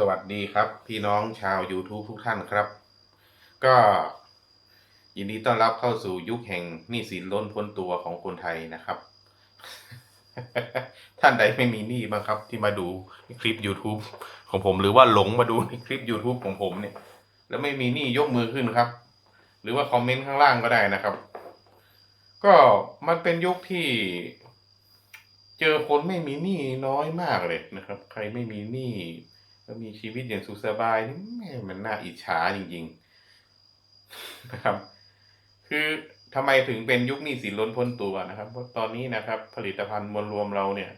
สวัสดีครับพี่น้องชาว YouTube ทุกท่านครับ ก็ยินดีต้อนรับเข้าสู่ยุคแห่งหนี้สินล้นพ้นตัวของคนไทยนะครับ ท่านใดไม่มีหนี้บ้างครับ ที่มาดูคลิป YouTube ของผมหรือว่าหลงมาดูในคลิป YouTube ของผมเนี่ย แล้วไม่มีหนี้ยกมือขึ้นครับ หรือว่าคอมเมนต์ข้างล่างก็ได้นะครับ ก็มันเป็นยุคที่เจอคนไม่มีหนี้น้อยมากเลยนะครับ ใครไม่มีหนี้ แล้วมีชีวิตอย่างสุขสบายนี่มันน่าอิจฉาจริงๆนะครับ คือทำไมถึงเป็นยุคนี้สินล้นพ้นตัวนะครับเพราะตอนนี้นะครับ ผลิตภัณฑ์มวลรวมเราเนี่ย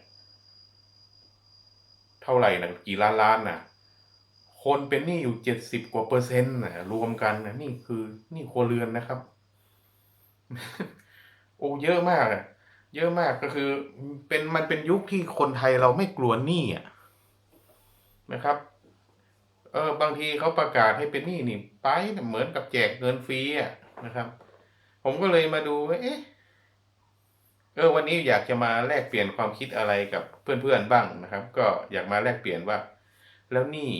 เท่าไหร่นะกี่ล้านล้านนะคนเป็นหนี้อยู่เจ็ดสิบกว่าเปอร์เซ็นต์นะรวมกันนะนี่คือหนี้ครัวเรือนนะครับ โอ้เยอะมากอะเยอะมากก็คือ เป็นมันเป็นยุคที่คนไทยเราไม่กลัวหนี้อะ นะครับเออบางทีเขาประกาศให้เป็นหนี้นี่ไปเหมือนกับแจกเงินฟรีอะนะครับ ผมก็เลยมาดูว่าเอ๊ะเออวันนี้อยากจะมาแลกเปลี่ยนความคิดอะไรกับเพื่อนๆบ้างนะครับ ก็อยากมาแลกเปลี่ยนว่า แล้วหนี้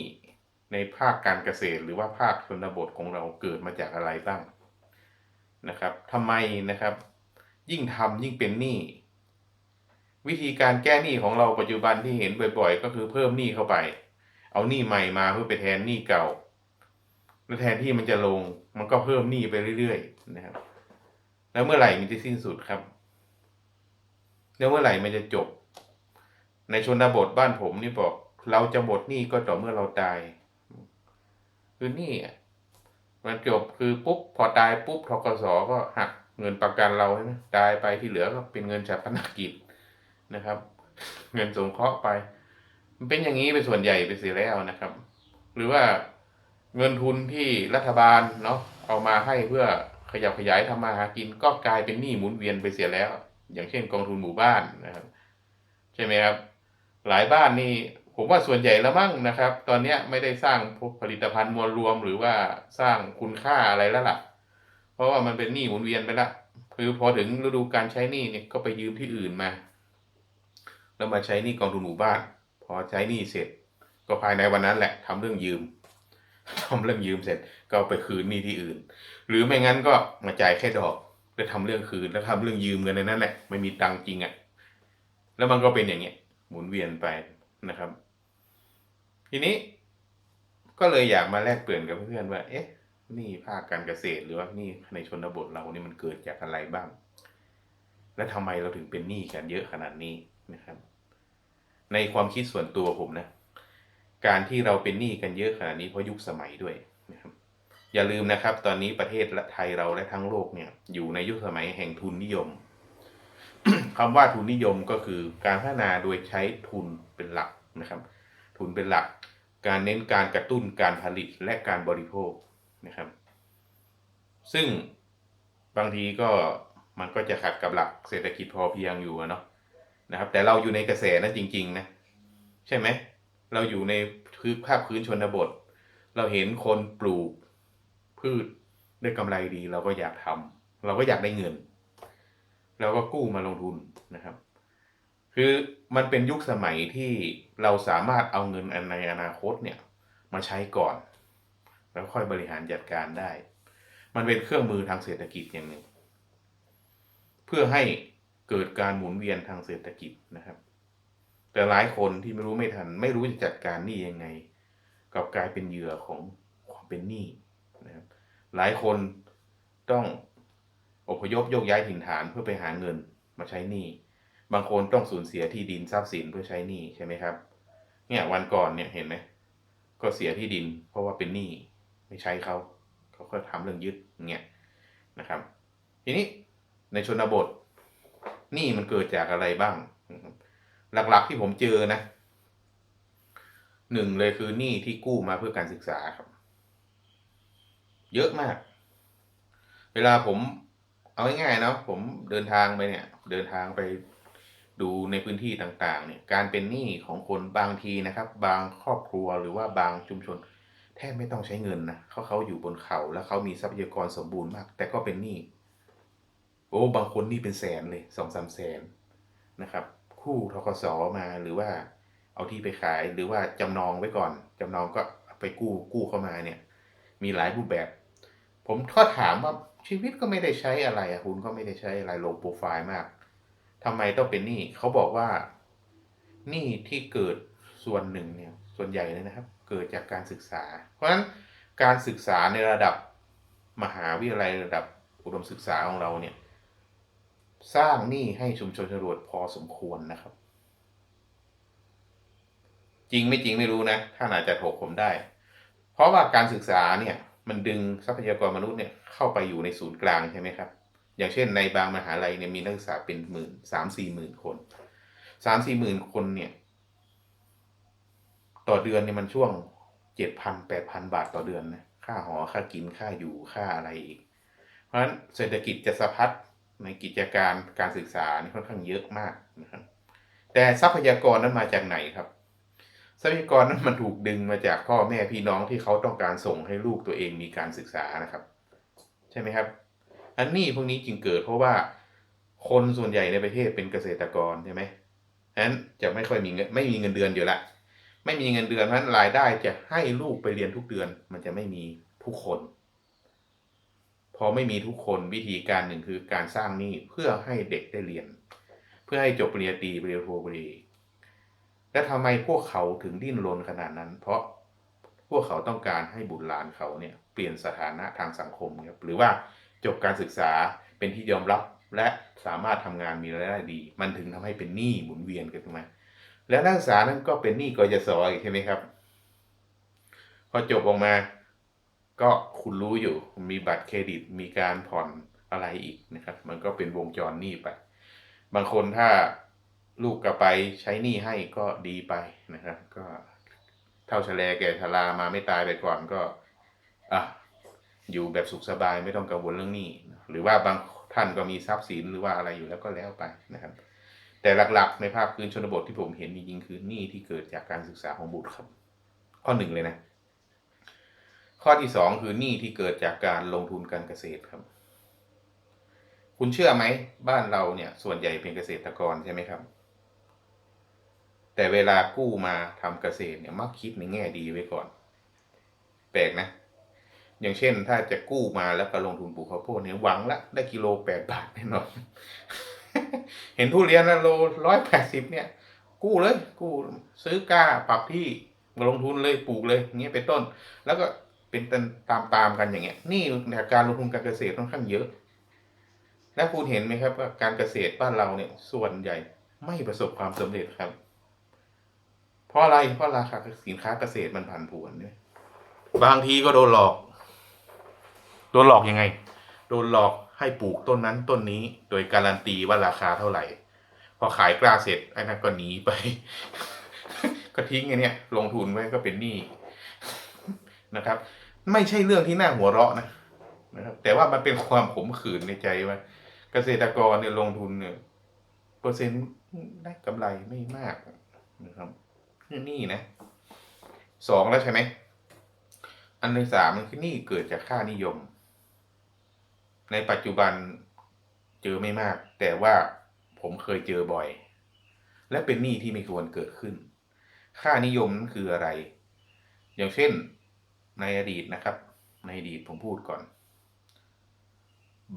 ในภาคการเกษตรหรือว่าภาคชนบทของเราเกิดมาจากอะไรบ้างนะครับทำไมนะครับ ยิ่งทำยิ่งเป็นหนี้วิธีการแก้หนี้ของเราปัจจุบันที่เห็นบ่อย ๆ ก็คือเพิ่มหนี้เข้าไป เอาหนี้ใหม่มาเพื่อไปแทนหนี้เก่าแล้วแทนที่มันจะลง มันก็เพิ่มหนี้ไปเรื่อยๆนะครับ แล้วเมื่อไหร่มันจะสิ้นสุดครับ แล้วเมื่อไหร่มันจะจบ ในชนบทบ้านผมนี่บอก เราจะหมดหนี้ก็ต่อเมื่อเราตาย คือหนี้อะมันจบคือปุ๊บพอตายปุ๊บทกสก็หักเงินประกันเราใช่ไหมตายไปที่เหลือก็เป็นเงินชาปนกิจนะครับ เงินสงเคราะห์ไป มันเป็นอย่างนี้เป็นส่วนใหญ่ไปเสียแล้วนะครับ หรือว่าเงินทุนที่รัฐบาลเนาะเอามาให้เพื่อขยับขยายทำมาหากินก็กลายเป็นหนี้หมุนเวียนไปเสียแล้ว อย่างเช่นกองทุนหมู่บ้านนะครับ ใช่ไหมครับ หลายบ้านนี่ผมว่าส่วนใหญ่แล้วมั้งนะครับ ตอนนี้ไม่ได้สร้างผลิตภัณฑ์มวลรวมหรือว่าสร้างคุณค่าอะไรแล้วล่ะ เพราะว่ามันเป็นหนี้หมุนเวียนไปละคือพอถึงฤดูการใช้หนี้เนี่ยก็ไปยืมที่อื่นมา แล้วมาใช้หนี้กองทุนหมู่บ้าน อใช้หนี้เสร็จ ก็ภายในวันนั้นแหละทำเรื่องยืมทำเรื่องยืมเสร็จก็ไปคืนหนี้ที่อื่น หรือไม่งั้นก็มาจ่ายแค่ดอกแล้วทำเรื่องคืนแล้วทำเรื่องยืมเงินในนั้นแหละไม่มีตังค์จริงอะ่ะแล้วมันก็เป็นอย่างเงี้ย หมุนเวียนไปนะครับ ทีนี้ก็เลยอยากมาแลกเปลี่ยนกับเพื่อนว่า เอ๊ะ นี่ภาคการเกษตรหรือว่านี่ในชนบทเรานี่มันเกิดจากอะไรบ้าง และทำไมเราถึงเป็นหนี้กันเยอะขนาดนี้นะครับ ในความคิดส่วนตัวผมนะ การที่เราเป็นหนี้กันเยอะขนาดนี้เพราะยุคสมัยด้วยนะครับอย่าลืมนะครับ ตอนนี้ประเทศและไทยเราและทั้งโลกเนี่ย อยู่ในยุคสมัยแห่งทุนนิยมคำว่าทุนนิยมก็คือการพัฒนาโดยใช้ทุนเป็นหลักนะครับ ทุนเป็นหลัก การเน้นการกระตุ้นการผลิตและการบริโภคนะครับ ซึ่งบางทีก็มันก็จะขัดกับหลักเศรษฐกิจพอเพียงอยู่เนาะ นะครับ แต่เราอยู่ในกระแสนั้นจริง ๆ นะ ใช่ไหม เราอยู่ในพื้นภาคพื้นชนบท เราเห็นคนปลูกพืชได้กำไรดี เราก็อยากทำเราก็อยากได้เงิน เราก็กู้มาลงทุนนะครับ คือมันเป็นยุคสมัยที่เราสามารถเอาเงินอันในอนาคตเนี่ยมาใช้ก่อน แล้วค่อยบริหารจัดการได้ มันเป็นเครื่องมือทางเศรษฐกิจอย่างหนึ่งเพื่อให้ เกิดการหมุนเวียนทางเศรษฐกิจนะครับ แต่หลายคนที่ไม่รู้ไม่ทัน ไม่รู้จะจัดการหนี้ยังไงกับกลายเป็นเหยื่อของความเป็นหนี้นะครับหลายคนต้องอพยพโยกย้ายถิ่นฐานเพื่อไปหาเงินมาใช้หนี้บางคนต้องสูญเสียที่ดินทรัพย์สินเพื่อใช้หนี้ใช่ไหมครับ เนี่ยวันก่อนเนี่ยเห็นไหมก็เสียที่ดิน เพราะว่าเป็นหนี้ไม่ใช้เขาเขาก็ทำเรื่องยึดเงี้ยนะครับ ทีนี้ในชนบท นี้มันเกิดจากอะไรบ้าง หลักๆที่ผมเจอนะหนึ่งเลยคือหนี้ที่กู้มาเพื่อการศึกษาครับ เยอะมาก เวลาผมเอาง่ายๆนะผมเดินทางไปเนี่ย เดินทางไปดูในพื้นที่ต่างๆ เนี่ย การเป็นหนี้ของคนบางทีนะครับ บางครอบครัวหรือว่าบางชุมชน แทบไม่ต้องใช้เงินนะเขาเขาอยู่บนเขาแล้วเขามีทรัพยากรสมบูรณ์มาก แต่ก็เป็นหนี้ โอ้บางคนนี่เป็นแสนเลยสองสามแสนนะครับ คู่ทกสมาหรือว่าเอาที่ไปขายหรือว่าจำนองไว้ก่อน จำนองก็ไปกู้กู้เข้ามาเนี่ย มีหลายรูปแบบ ผมก็ถามว่าชีวิตก็ไม่ได้ใช้อะไรอะคุณก็ไม่ได้ใช้อะไรโลโปรไฟล์มากทำไมต้องเป็นหนี้เขาบอกว่าหนี้ที่เกิดส่วนหนึ่งเนี่ยส่วนใหญ่เลยนะครับ เกิดจากการศึกษา เพราะฉะนั้นการศึกษาในระดับมหาวิทยาลัยระดับอุดมศึกษาของเราเนี่ย สร้างหนี้ให้ชุมชนชนบทพอสมควรนะครับ จริงไม่จริงไม่รู้นะท่านอาจจะถกผมได้ เพราะว่าการศึกษาเนี่ย มันดึงทรัพยากรมนุษย์เนี่ยเข้าไปอยู่ในศูนย์กลางใช่ไหมครับ อย่างเช่นในบางมหาลัยเนี่ยมีนักศึกษาเป็นหมื่นสามสี่หมื่นคนสามสี่หมื่นคนเนี่ย ต่อเดือนเนี่ยมันช่วงเจ็ดพันแปดพันบาทต่อเดือนนะค่าหอค่ากินค่าอยู่ค่าอะไรอีก เพราะฉะนั้นเศรษฐกิจจะสะพัด ในกิจการการศึกษานี่ค่อนข้างเยอะมากนะครับ แต่ทรัพยากรนั้นมาจากไหนครับ ทรัพยากรนั้นมันถูกดึงมาจากพ่อแม่พี่น้องที่เขาต้องการส่งให้ลูกตัวเองมีการศึกษานะครับ ใช่ไหมครับ อันนี้พวกนี้จึงเกิดเพราะว่าคนส่วนใหญ่ในประเทศเป็นเกษตรกรใช่ไหมนั้นจะไม่ค่อยมีเงินไม่มีเงินเดือนอยู่ละ ไม่มีเงินเดือนเพราะนั้นรายได้จะให้ลูกไปเรียนทุกเดือน มันจะไม่มีทุกคน พอไม่มีทุกคนวิธีการหนึ่งคือการสร้างหนี้เพื่อให้เด็กได้เรียน เพื่อให้จบปริญญาตรีปริญญาโทปริญญาและทำไมพวกเขาถึงดิ้นรนขนาดนั้น เพราะพวกเขาต้องการให้บุตรหลานเขาเนี่ยเปลี่ยนสถานะทางสังคมครับหรือว่าจบการศึกษาเป็นที่ยอมรับและสามารถทำงานมีรายได้ดี มันถึงทำให้เป็นหนี้หมุนเวียนกันถูกไมและนักศึกษานั้นก็เป็นหนี้กยศอีกใช่ไหมครับ พอจบออกมา ก็คุณรู้อยู่มีบัตรเครดิตมีการผ่อนอะไรอีกนะครับ มันก็เป็นวงจรหนี้ไป บางคนถ้าลูกกลับไปใช้หนี้ให้ก็ดีไปนะครับ ก็เท่าชะแลแก่ชรามาไม่ตายไปก่อนก็อะอยู่แบบสุขสบายไม่ต้องกังวลเรื่องหนี้หรือว่าบางท่านก็มีทรัพย์สินหรือว่าอะไรอยู่แล้วก็แล้วไปนะครับ แต่หลักๆ ในภาคพื้นชนบทที่ผมเห็นจริงๆคือหนี้ที่เกิดจากการศึกษาของบุตรครับ ข้อหนึ่งเลยนะ ข้อที่สองคือหนี้ที่เกิดจากการลงทุนการเกษตรครับ คุณเชื่อไหมบ้านเราเนี่ยส่วนใหญ่เป็นเกษตรกรใช่ไหมครับ แต่เวลากู้มาทำเกษตรเนี่ยมักคิดในแง่ดีไว้ก่อน แปลกนะ อย่างเช่นถ้าจะกู้มาแล้วก็ลงทุนปลูกข้าวโพดเนี่ยหวังละได้กิโลแปดบาทแน่นอน เห็นทุเรียนละโลร้อยแปดสิบเนี่ย กู้เลย กู้ซื้อกล้าปรับที่มาลงทุนเลยปลูกเลยอย่างเงี้ยเป็นต้น แล้วก็ เป็นตามตามๆกันอย่างเงี้ย นี่จากการลงทุนการเกษตรค่อนข้างเยอะ แล้วคุณเห็นไหมครับว่าการเกษตรบ้านเราเนี่ยส่วนใหญ่ไม่ประสบความสำเร็จครับ เพราะอะไรเพราะราคาสินค้าเกษตรมันผันผวนเนี่ยบางทีก็โดนหลอก โดนหลอกยังไง โดนหลอกให้ปลูกต้นนั้นต้นนี้ โดยการันตีว่าราคาเท่าไหร่ พอขายกล้าเสร็จไอ้นั่นก็หนีไป ก็ทิ้งไอ้เนี่ย ลงทุนไว้ก็เป็นหนี้นะครับ ไม่ใช่เรื่องที่น่าหัวเราะนะนะครับ แต่ว่ามันเป็นความขมขื่นในใจว่า เกษตรกรเนี่ยลงทุนเนี่ยเปอร์เซ็นต์ได้กำไรไม่มากนะครับนี่หนี่นะสองแล้วใช่ไหมอันที่สามมันคือหนี่เกิดจากค่านิยม ในปัจจุบันเจอไม่มาก แต่ว่าผมเคยเจอบ่อย และเป็นหนี้ที่ไม่ควรเกิดขึ้น ค่านิยมนั้นคืออะไร อย่างเช่น ในอดีตนะครับ ในอดีตผมพูดก่อน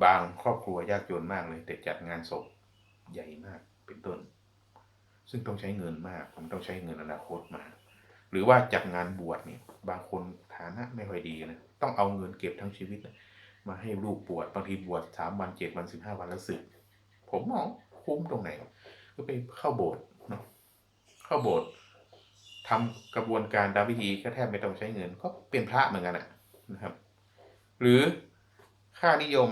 บางครอบครัวยากจนมากเลย แต่จัดงานศพใหญ่มากเป็นต้น ซึ่งต้องใช้เงินมากผมต้องใช้เงินอนาคตมา หรือว่าจัดงานบวชเนี่ย บางคนฐานะไม่ค่อยดีนะต้องเอาเงินเก็บทั้งชีวิตนะมาให้ลูกบวชบางทีบวชสามวันเจ็ดวันสิบห้าวันแล้วสึก ผมมองคุ้มตรงไหน ก็ไปเข้าโบสถ์เนาะเข้าโบสถ์ ทำกระบวนการตามวิธีก็แทบไม่ต้องใช้เงิน ก็เป็นพระเหมือนกันนะครับ หรือค่านิยม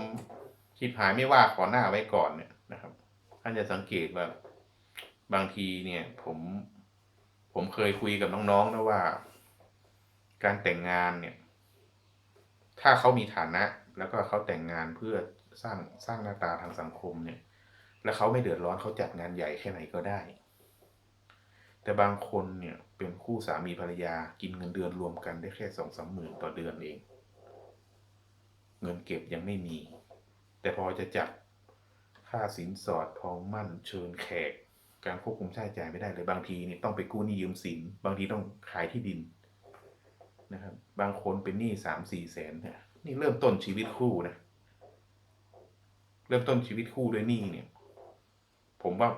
ชิบหายไม่ว่าขอหน้าไว้ก่อนเนี่ยนะครับท่านจะสังเกตว่าบางทีเนี่ยผมผมเคยคุยกับน้องๆนะว่า การแต่งงานเนี่ย ถ้าเขามีฐานะ แล้วก็เขาแต่งงานเพื่อสร้างสร้างหน้าตาทางสังคมเนี่ย แล้วเขาไม่เดือดร้อนเขาจัดงานใหญ่แค่ไหนก็ได้ แต่บางคนเนี่ยเป็นคู่สามีภรรยากินเงินเดือนรวมกันได้แค่สองสามหมื่นต่อเดือนเอง เงินเก็บยังไม่มี แต่พอจะจัดค่าสินสอดทองมั่นเชิญแขก การควบคุมใช้จ่ายไม่ได้เลยบางทีนี่ต้องไปกู้หนี้ยืมสิน บางทีต้องขายที่ดินนะครับ บางคนเป็นหนี้สามสี่แสนเนี่ยนี่เริ่มต้นชีวิตคู่นะเริ่มต้นชีวิตคู่ด้วยหนี้เนี่ย ผมว่า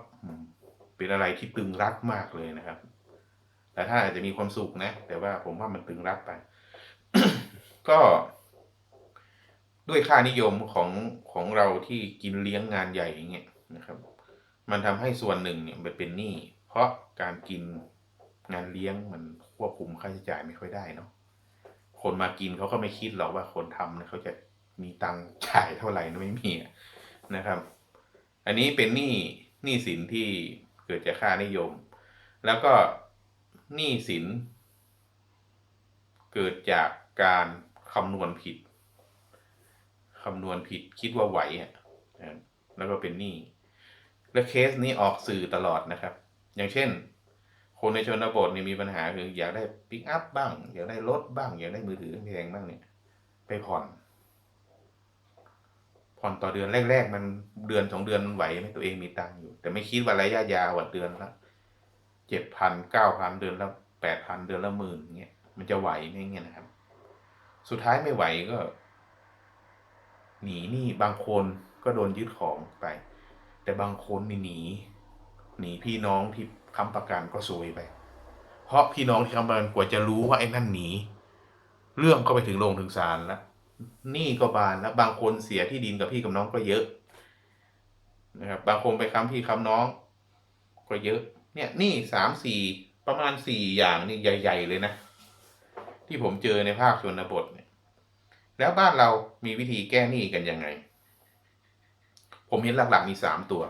เป็นอะไรที่ตึงรัดมากเลยนะครับ แต่ถ้าอาจจะมีความสุขนะ แต่ว่าผมว่ามันตึงรัดไป ก็ด้วยค่านิยมของของเราที่กินเลี้ยงงานใหญ่อย่างเงี้ยนะครับ มันทำให้ส่วนหนึ่งเนี่ยมันเป็นหนี้เพราะการกินงานเลี้ยงมันควบคุมค่าใช้จ่ายไม่ค่อยได้เนาะคนมากินเขาก็ไม่คิดหรอกว่าคนทำเนี่ยเขาจะมีตังค์จ่ายเท่าไหร่นะไม่มีนะครับ อันนี้เป็นหนี้หนี้สินที่ เกิดจากค่านิยม แล้วก็หนี้สิน เกิดจากการคำนวณผิดคำนวณผิดคิดว่าไหวอะนะแล้วก็เป็นหนี้และเคสนี้ออกสื่อตลอดนะครับ อย่างเช่น คนในชนบทเนี่ยมีปัญหาคืออยากได้ปิกอัพบ้าง อยากได้รถบ้าง อยากได้มือถือแพงบ้างเนี่ย ไปผ่อน ผ่อนต่อเดือนแรกๆมันเดือนสองเดือนมันไหวไหมตัวเองมีตังค์อยู่ แต่ไม่คิดว่าระยะยาวว่าเดือนละเจ็ดพันเก้าพันเดือนละแปดพันเดือนละหมื่นเงี้ยมันจะไหวไหมเงี้ยนะครับ สุดท้ายไม่ไหวก็ หนีหนี้บางคนก็โดนยึดของไป แต่บางคนนี่หนีหนีพี่น้องที่ค้ำประกันก็ซวยไป เพราะพี่น้องที่ค้ำประกันกว่าจะรู้ว่าไอ้นั่นหนี เรื่องก็ไปถึงโรงถึงศาลแล้ว หนี้ก็บานแล้วบางคนเสียที่ดินกับพี่กับน้องก็เยอะนะครับบางคนไปค้ำพี่ค้ำน้องก็เยอะ เนี่ยหนี้สามสี่ประมาณสี่อย่างนี่ใหญ่ ๆ เลยนะ ที่ผมเจอในภาคชนบทเนี่ยแล้วบ้านเรามีวิธีแก้หนี้กันยังไง ผมเห็นหลักๆมีสามตัว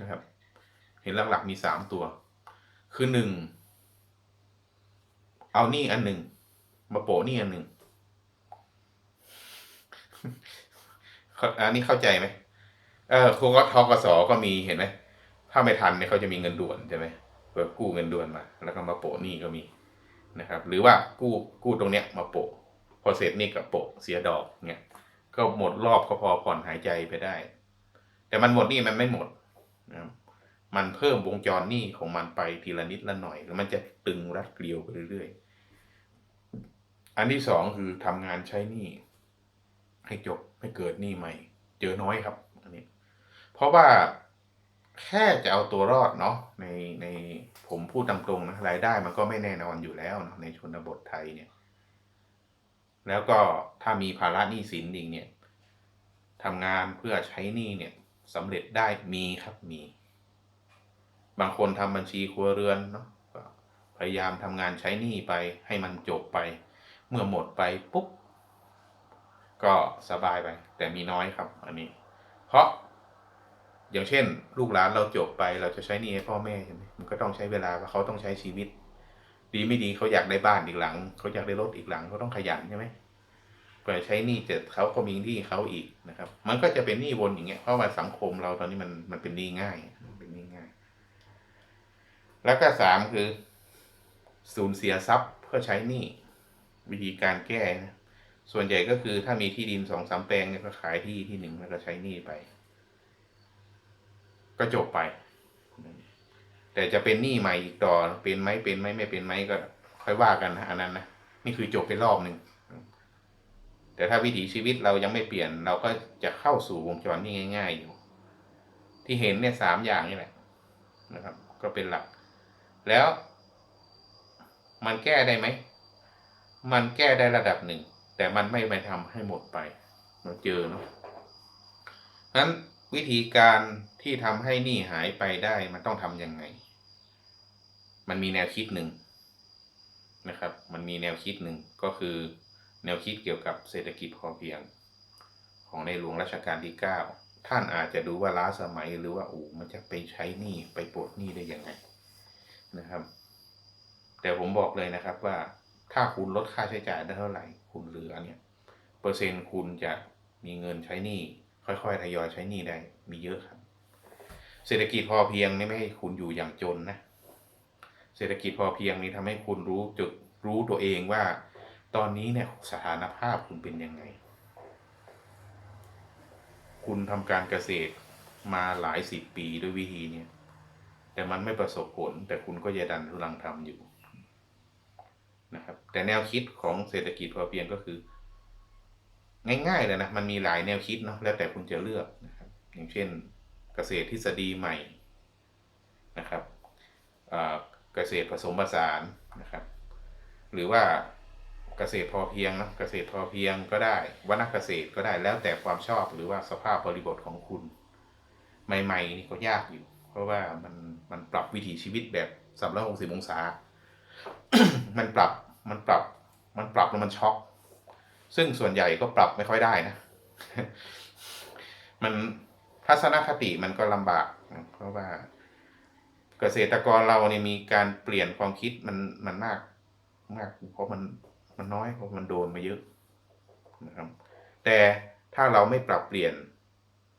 นะครับ เห็นหลักๆมีสามตัว คือหนึ่งเอาหนี้อันหนึ่งมาโปะหนี้อันหนึ่ง อันนี้เข้าใจไหมเออครูก็ทกสก็มีเห็นไหมถ้าไม่ทันเนี่ยเขาจะมีเงินด่วนใช่ไหมเปิดกู้เงินด่วนมา แล้วก็มาโปะหนี้ก็มีนะครับ หรือว่ากู้กู้ตรงเนี้ยมาโปะพอเสร็จหนี่กับโปะเสียดอกเนี่ยก็หมดรอบก็พอผ่อนหายใจไปได้ แต่มันหมดหนี่มันไม่หมดนะครับมันเพิ่มวงจรหนี้ของมันไปทีละนิดละหน่อยแล้วมันจะตึงรัดเกลียวไปเรื่อยๆอันที่สองคือทำงานใช้หนี้ ให้จบไม่เกิดหนี้ใหม่ เจอน้อยครับ อันนี้ เพราะว่าแค่จะเอาตัวรอดเนาะในในผมพูดตามตรงนะรายได้มันก็ไม่แน่นอนอยู่แล้วเนาะในชนบทไทยเนี่ย แล้วก็ถ้ามีภาระหนี้สินอีกเนี่ยทำงานเพื่อใช้หนี้เนี่ยสำเร็จได้มีครับมี บางคนทำบัญชีครัวเรือนเนาะพยายามทำงานใช้หนี้ไปให้มันจบไป เมื่อหมดไปปุ๊บ ก็สบายไป แต่มีน้อยครับ อันนี้ เพราะ อย่างเช่น ลูกหลานเราจบไป เราจะใช้หนี้ให้พ่อแม่ใช่ไหมมันก็ต้องใช้เวลาว่าะเขาต้องใช้ชีวิต ดีไม่ดีเขาอยากได้บ้านอีกหลัง เขาอยากได้รถอีกหลังเขาต้องขยันใช่ไหมกว่าใช้หนี้เสร็จเขาก็มีหนี้เขาอีกนะครับ มันก็จะเป็นหนี้วนอย่างเงี้ยเพราะว่าสังคมเราตอนนี้มันมันเป็นหนี้ง่ายเป็นหนี้ง่าย แล้วก็สามคือ สูญเสียทรัพย์เพื่อใช้หนี้วิธีการแก้นะ ส่วนใหญ่ก็คือถ้ามีที่ดินสองสามแปลงเนี่ยก็ขายที่ที่หนึ่งแล้วก็ใช้หนี้ไป ก็จบไป แต่จะเป็นหนี้ใหม่อีกต่อเป็นไหมเป็นไหมไม่เป็นไหมก็ ค่อยว่ากันนะอันนั้นนะนี่คือจบไปรอบหนึ่งแต่ถ้าวิถีชีวิตเรายังไม่เปลี่ยน เราก็จะเข้าสู่วงจรที่ง่าย ๆ อยู่ ที่เห็นเนี่ยสามอย่างนี่แหละนะครับ ก็เป็นหลัก แล้ว มันแก้ได้ไหม มันแก้ได้ระดับหนึ่ง แต่มันไม่ไปทำให้หมดไปเราเจอเนาะนั้นวิธีการที่ทำให้หนี้หายไปได้มันต้องทำยังไง มันมีแนวคิดหนึ่งนะครับ มันมีแนวคิดหนึ่งก็คือแนวคิดเกี่ยวกับเศรษฐกิจพอเพียง ของในหลวงรัชกาลที่เก้าท่านอาจจะดูว่าล้าสมัยหรือว่าอูมันจะไปใช้หนี้ไปปลดหนี้ได้ยังไงนะครับ แต่ผมบอกเลยนะครับว่าถ้าคุณลดค่าใช้จ่ายได้เท่าไหร่ คุณเหลือเนี่ยเปอร์เซ็นต์คุณจะมีเงินใช้หนี้ค่อยๆทยอยใช้หนี้ได้มีเยอะครับ เศรษฐกิจพอเพียงนี่ไม่ให้คุณอยู่อย่างจนนะเศรษฐกิจพอเพียงนี้ทำให้คุณรู้จุดรู้ตัวเองว่า ตอนนี้เนี่ยสถานภาพคุณเป็นยังไง คุณทำการเกษตรมาหลายสิบปีด้วยวิธีเนี่ยแต่มันไม่ประสบผลแต่คุณก็จะดันทุลังทำอยู่ นะครับ แต่แนวคิดของเศรษฐกิจพอเพียงก็คือ ง่ายๆเลยนะ มันมีหลายแนวคิดเนาะแล้วแต่คุณจะเลือกนะครับ อย่างเช่นเกษตรทฤษฎีใหม่นะครับเกษตรผสมผสานนะครับ หรือว่าเกษตรพอเพียงนะเกษตรพอเพียงก็ได้วนเกษตรก็ได้แล้วแต่ความชอบหรือว่าสภาพบริบทของคุณ ใหม่ ๆ นี่ก็ยากอยู่ เพราะว่ามันมันปรับวิถีชีวิตแบบสามร้อยหกสิบองศา มันปรับมันปรับ มันปรับแล้วมันช็อก ซึ่งส่วนใหญ่ก็ปรับไม่ค่อยได้นะ มันทัศนคติมันก็ลำบาก เพราะว่า เกษตรกรเราเนี่ยมีการเปลี่ยนความคิดมันมันมากมากเพราะมันมันน้อยเพราะมันโดนมาเยอะนะครับ แต่ถ้าเราไม่ปรับเปลี่ยน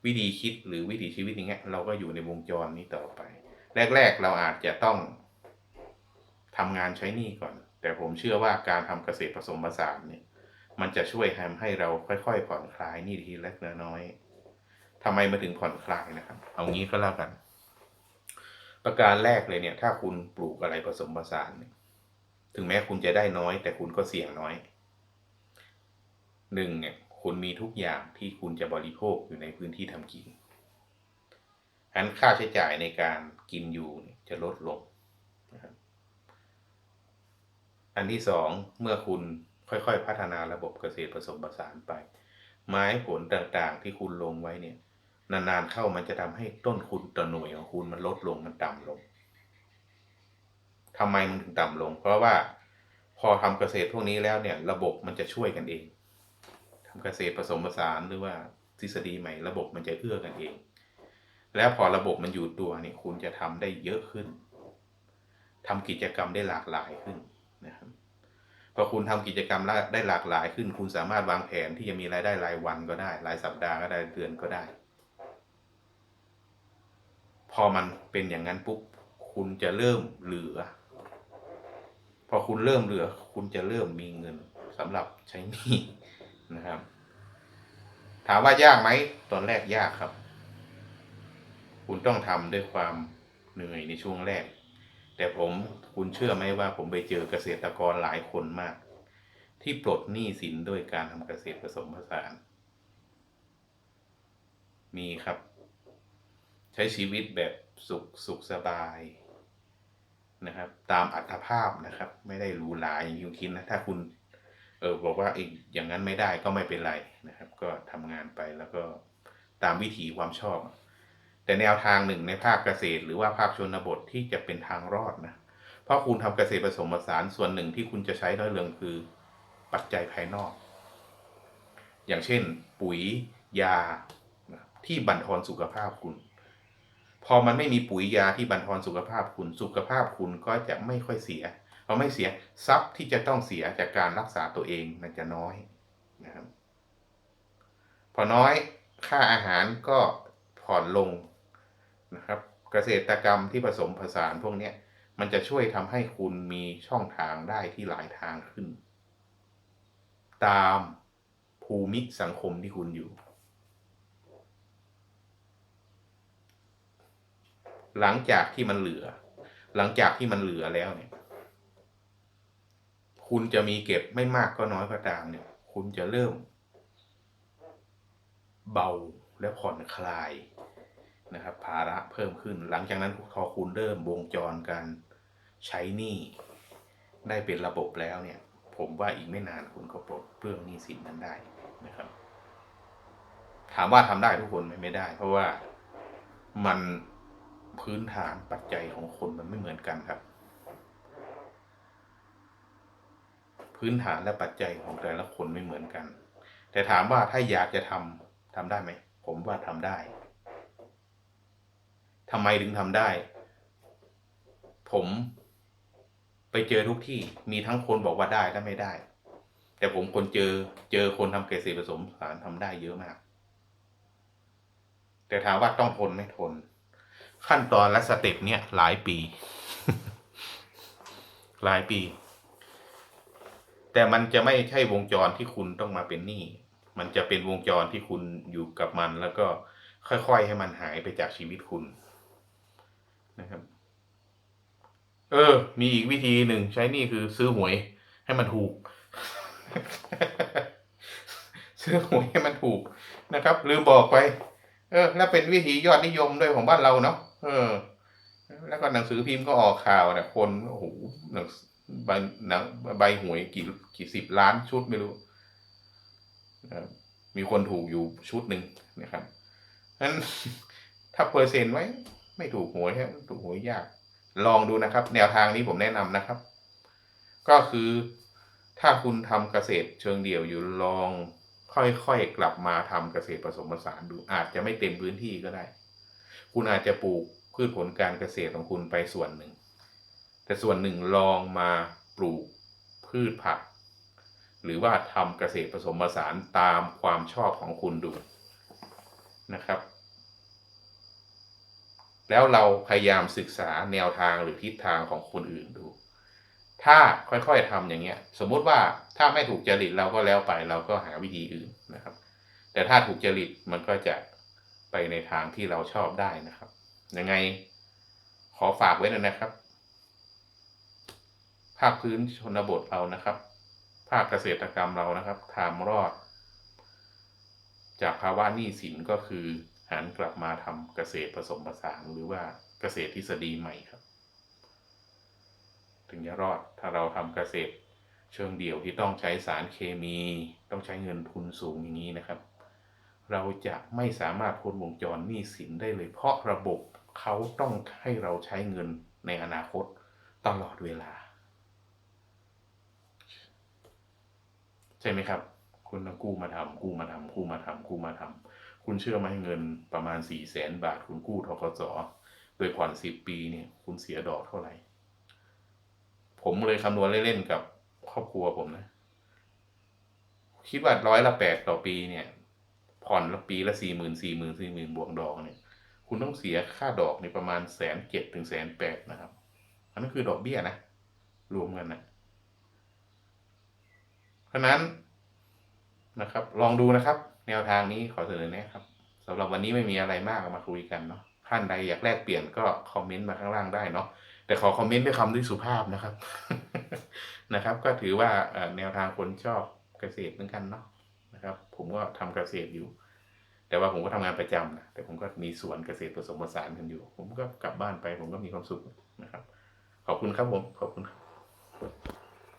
วิธีคิดหรือวิถีชีวิตอย่างเงี้ยเราก็อยู่ในวงจรนี้ต่อไป แรก ๆ เราอาจจะต้อง ทำงานใช้หนี้ก่อน แต่ผมเชื่อว่าการทำเกษตรผสมผสานเนี่ยมันจะช่วยทำให้เราค่อยๆผ่อนคลายหนี้ทีเล็กน้อยทำไมมาถึงผ่อนคลายนะครับ เอางี้ก็แล้วกัน ประการแรกเลยเนี่ย ถ้าคุณปลูกอะไรผสมผสานเนี่ยถึงแม้คุณจะได้น้อย แต่คุณก็เสี่ยงน้อยหนึ่งเนี่ยคุณมีทุกอย่างที่คุณจะบริโภคอยู่ในพื้นที่ทำกินอันค่าใช้จ่ายในการกินอยู่จะลดลงนะครับ อันที่สองเมื่อคุณค่อยๆ พัฒนาระบบเกษตรผสมผสานไป ไม้ผลต่างๆ ที่คุณลงไว้เนี่ย นานๆเข้ามันจะทำให้ต้นทุนต่อหน่วยของคุณมันลดลงมันต่ำลงทำไมมันถึงต่ำลง เพราะว่าพอทำเกษตรพวกนี้แล้วเนี่ย ระบบมันจะช่วยกันเองทำเกษตรผสมผสานหรือว่าทฤษฎีใหม่ระบบมันจะเอื้อกันเอง แล้วพอระบบมันอยู่ตัวเนี่ยคุณจะทำได้เยอะขึ้นทำกิจกรรมได้หลากหลายขึ้น นะครับพอคุณทำกิจกรรมได้หลากหลายขึ้น คุณสามารถวางแผนที่จะมีรายได้รายวันก็ได้ รายสัปดาห์ก็ได้เดือนก็ได้ พอมันเป็นอย่างนั้นปุ๊บคุณจะเริ่มเหลือ พอคุณเริ่มเหลือ คุณจะเริ่มมีเงินสำหรับใช้หนี้นะครับ ถามว่ายากไหมตอนแรกยากครับ คุณต้องทำด้วยความเหนื่อยในช่วงแรก แต่ผม คุณเชื่อไหมว่าผมไปเจอเกษตรกรหลายคนมาก ที่ปลดหนี้สินโดยการทำเกษตรผสมผสาน มีครับ ใช้ชีวิตแบบสุขสุขสบายนะครับ ตามอัตภาพนะครับ ไม่ได้หรูหราอย่างที่คุณคิดนะถ้าคุณ เออบอกว่าอีกอย่างนั้นไม่ได้ก็ไม่เป็นไรนะครับ ก็ทำงานไปแล้วก็ตามวิถีความชอบ แต่แนวทางหนึ่งในภาคเกษตร หรือว่าภาคชนบทที่จะเป็นทางรอดนะ เพราะคุณทำเกษตรผสมผสานส่วนหนึ่งที่คุณจะใช้น้อยเรืองคือ ปัจจัยภายนอก อย่างเช่น ปุ๋ย ยาที่บั่นทอนสุขภาพคุณ พอมันไม่มีปุ๋ยยาที่บั่นทอนสุขภาพคุณสุขภาพคุณก็จะไม่ค่อยเสียพอไม่เสียทรัพย์ที่จะต้องเสียจากการรักษาตัวเองมันจะน้อยนะครับพอน้อยค่าอาหารก็ผ่อนลงนะครับ เกษตรกรรมที่ผสมผสานพวกนี้ มันจะช่วยทำให้คุณมีช่องทางได้ที่หลายทางขึ้น ตามภูมิสังคมที่คุณอยู่ หลังจากที่มันเหลือ หลังจากที่มันเหลือแล้วเนี่ย คุณจะมีเก็บไม่มากก็น้อยก็ตามเนี่ย คุณจะเริ่ม เบาและผ่อนคลายนะครับภาระเพิ่มขึ้นหลังจากนั้นพอคุณเริ่มวงจรการ ใช้หนี้ได้เป็นระบบแล้วเนี่ย ผมว่าอีกไม่นานคุณก็ปลดเปลื้องหนี้สินนั้นได้นะครับ ถามว่าทำได้ทุกคนไหมไม่ได้ เพราะว่ามันพื้นฐานปัจจัยของคนมันไม่เหมือนกันครับ พื้นฐานและปัจจัยของแต่ละคนไม่เหมือนกัน แต่ถามว่าถ้าอยากจะทำทำได้ไหมผมว่าทำได้ทำไมถึงทำได้ ผม ไปเจอทุกที่มีทั้งคนบอกว่าได้และไม่ได้ แต่ผมคนเจอเจอคนทำเกษตรผสมสานทำได้เยอะมาก แต่ถามว่าต้องทนไหม่ทน ขั้นตอนและสเต็ปเนี่ยหลายปี หลายปี แต่มันจะไม่ใช่วงจรที่คุณต้องมาเป็นหนี้มันจะเป็นวงจรที่คุณอยู่กับมัน แล้วก็ค่อยๆให้มันหายไปจากชีวิตคุณนะครับ เออ มีอีกวิธีหนึ่งใช้นี่คือซื้อหวยให้มันถูก ซื้อหวยให้มันถูกนะครับ ลืมบอกไป เออ และเป็นวิธียอดนิยมด้วยของบ้านเราเนาะเออ แล้วก็หนังสือพิมพ์ก็ออกข่าวนี่ยคนโอ้โหหนังใบหนังใบหวยกี่กี่สิบล้านชุดไม่รู้มีคนถูกอยู่ชุดหนึ่งนะครับนั้นถ้าเปอร์เซ็นต์ไว้ ไม่ถูกหวยครับถูกหวยยาก ลองดูนะครับ แนวทางนี้ผมแนะนำนะครับ ก็คือถ้าคุณทำเกษตรเชิงเดี่ยวอยู่ลองค่อยๆกลับมาทำเกษตรผสมผสานดู อาจจะไม่เต็มพื้นที่ก็ได้ คุณอาจจะปลูกพืชผลการเกษตรของคุณไปส่วนหนึ่ง แต่ส่วนหนึ่งลองมาปลูกพืชผัก หรือว่าทำเกษตรผสมผสานตามความชอบของคุณดูนะครับ แล้วเราพยายามศึกษาแนวทางหรือทิศทางของคนอื่นดู ถ้าค่อยๆทำอย่างเงี้ย สมมุติว่าถ้าไม่ถูกจริตเราก็แล้วไปเราก็หาวิธีอื่นนะครับ แต่ถ้าถูกจริตมันก็จะไปในทางที่เราชอบได้นะครับ ยังไงขอฝากไว้หน่อยนะครับ ภาคพื้นชนบทเรานะครับ ภาคเกษตรกรรมเรานะครับทามรอด จากภาวะหนี้สินก็คือ หันกลับมาทำเกษตรผสมผสานหรือว่าเกษตรทฤษฎีใหม่ครับ ถึงจะรอดถ้าเราทำเกษตรเชิงเดี่ยวที่ต้องใช้สารเคมี ต้องใช้เงินทุนสูงอย่างนี้นะครับ เราจะไม่สามารถพ้นวงจรหนี้สินได้เลย เพราะระบบเขาต้องให้เราใช้เงินในอนาคตตลอดเวลา ใช่ไหมครับ คุณต้งกู้มาทำกู้มาทำกู้มาทำกู้มาทำ คุณเชื่อไหมเงินประมาณสี่แสนบาท คุณกู้ทกสโดยผ่อนสิบปีเนี่ย คุณเสียดอกเท่าไหร่ ผมเลยคำนวณเล่นๆกับครอบครัวผมนะ คิดว่าร้อยละแปดต่อปีเนี่ย ผ่อนละปีละสี่หมื่นสี่หมื่นสี่หมื่นบวกดอกเนี่ย คุณต้องเสียค่าดอกในประมาณแสนเจ็ดถึงแสนแปดนะครับ อันนั้นคือดอกเบี้ยนะ รวมกันนะเพราะนั้นนะครับ ลองดูนะครับ แนวทางนี้ขอเสนอแนะครับสำหรับวันนี้ไม่มีอะไรมากมาคุยกันเนาะท่านใดอยากแลกเปลี่ยนก็คอมเมนต์มาข้างล่างได้เนาะแต่ขอคอมเมนต์ด้วยคำที่สุภาพนะครับนะครับ ก็ถือว่าแนวทางคนชอบเกษตรเหมือนกันเนาะนะครับ ผมก็ทำเกษตรอยู่ แต่ว่าผมก็ทำงานประจำนะแต่ผมก็มีสวนเกษตรผสมผสานกันอยู่ ผมก็กลับบ้านไป ผมก็มีความสุขนะครับ ขอบคุณครับผมขอบคุณครับ